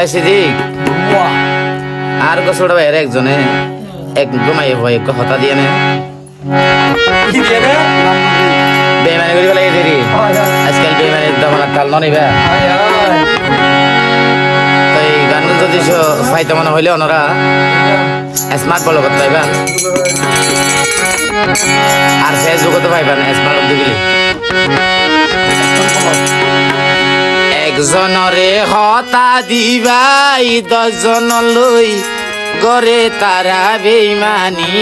পাইছি ঠিক। আর গোসলটা বাইরে একজনে। এক ঘুমাই ভয় হতা দিয়ে নে। বেমানি করি বলে দেরি আজকাল বেমানি দমন কাল ননিবা তো এই গান যদি ফাইতে মনে হইলে ওনারা স্মার্ট বলো করতে পাইবা। আর ফেসবুকে তো পাইবা না স্মার্ট অব্দি গেলে। একজনরে হতা দিবাই, দশজন লই গরে তারা বেইমানি।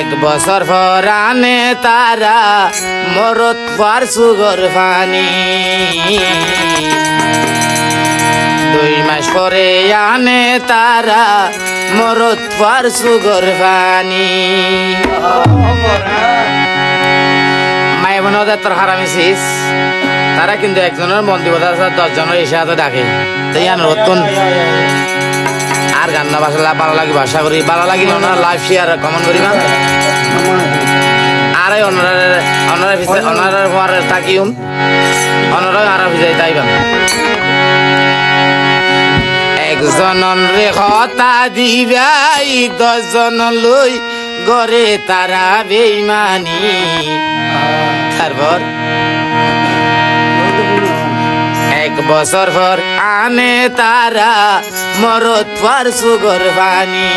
এক বছর ফরানে তারা মরত পার সুগর ফানি। দুই মাস পরে আনে তারা মরত পার সুগর ফানি। মায়ে তোর হারামিছিস তারা কিন্তু একজনের মন্দির কথা আছে দশজনের এসে হাতে ডাকে। তাই আন রতন আর গান না ভাষা ভালো লাগবে আশা করি ভালো লাগিলে ওনারা লাইভ শেয়ার কমন করিবা আর এই ওনারা ওনারা পিছে ওনারা হওয়ার তাকিউম ওনারা আর পিছে তাইবা একজন রে হতা দিবাই লই গরে তারা বেইমানি। তারপর বছর পর আনে তারা মরত সুগর পানি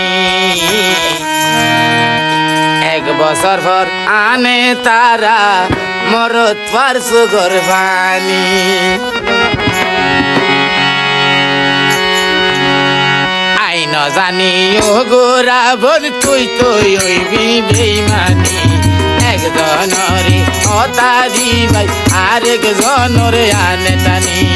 এক বছর পর আনে তারা মরত পর সুগর পানি আইন জানি ও গোরা বল তুই তুই ওইবি বেইমানি। একজনরে হতা দিবাই আরেকজনরে আনে টানি।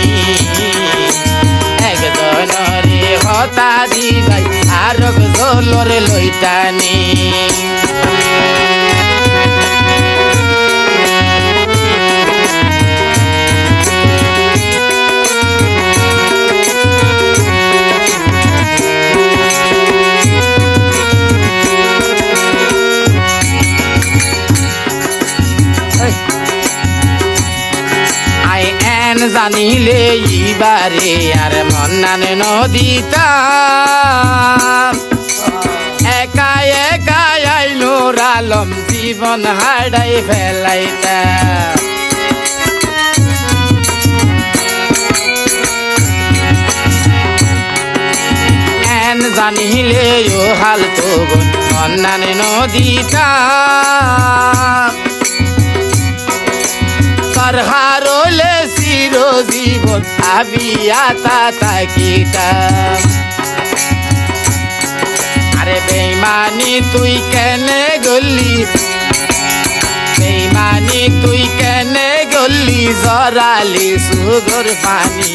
আই এন জানিলে ইবারে আর মন্নানে নদীতা একা আইনুর আলম জীবন হারাই ফেলাইতা। জানিলে ও হাল তো মন্নানে নদীতা তার হারলে চির জীবন আবিয়া তাকিটা আরে বেইমানি তুই কেনে গলি? বেইমানি তুই কেনে গলি? জরালি সুগর পানি।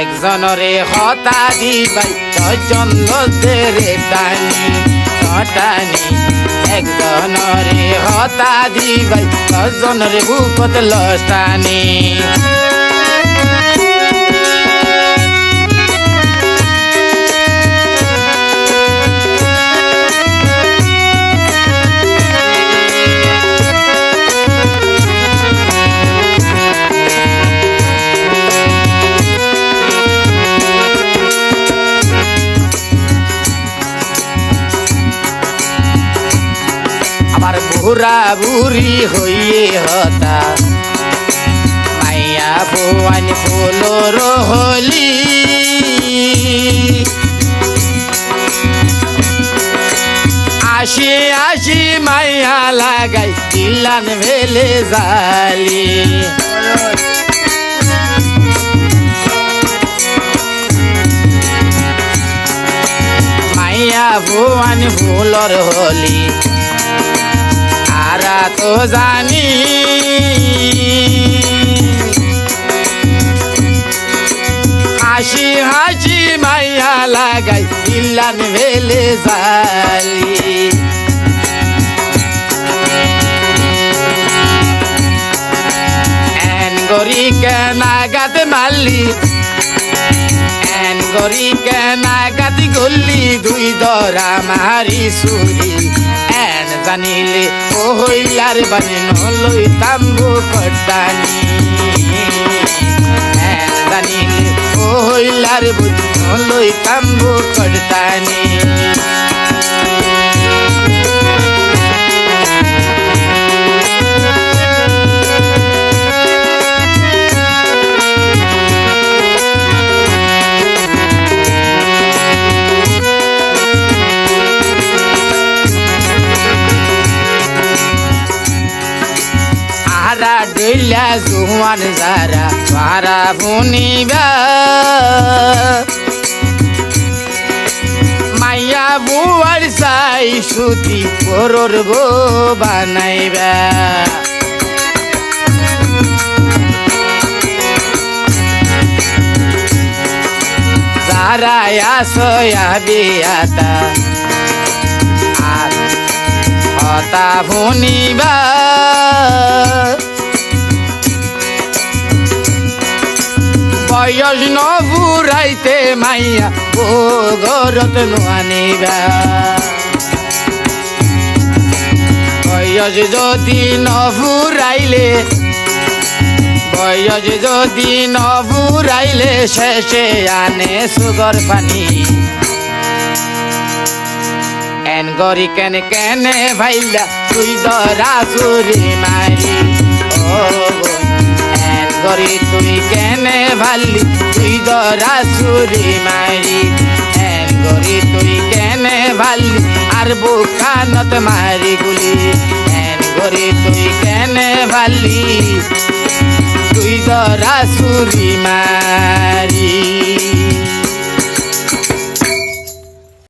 একজনরে হতা দিবাই লোদের টানি টানি একজনরে হতা দিবাই, দশজনরে বুকত লস্তানি বুড়া বুড়ি হইয়ে হতা। মাইয়া ভুয়ান ফুলোর হলি। আসি আসি মাইয়া লাগাই তিলান ভেলে জালি। মাইয়া ভুয়ান ফুলর হলি। তো জানি। হাসি হাসি মাইয়া লাগাই ইল্লান ভেলে জালি। এন গরি কেনাগাতে মারলি। এন গরি কেনাগাতি গল্লি দুই দরা মারি সুরি। জানিলে ও হইলার বানে নলই তাম্বু কটানি জানিলে ও হইলার বুঝ নলই তাম্বু করতানি ডইলা জুয়ান যারা পারা ভুনিবা। মাইয়া বুয়ার চাই সুতি পরর গো বানাইবা। যারা আসয়া বিয়াতা আর হতা ভুনিবা। বয়স নবুরাইতে মাইয়া, ও গরত নানিবা বয়স যদি নবুরাইলে বয়স যদি নবুরাইলে শেষে আনে সুগর পানি। এন গরি কেন কেনে ভাইলা, তুই দরা চুরি মারি, ও গরি, তুই কেনে ভালি তুই দরা চুরি মারি। এন গরি, তুই কেনে ভালি আর বুখানত মারি গুলি। এন গরি, তুই কেনে ভালি তুই দরা চুরি মারি।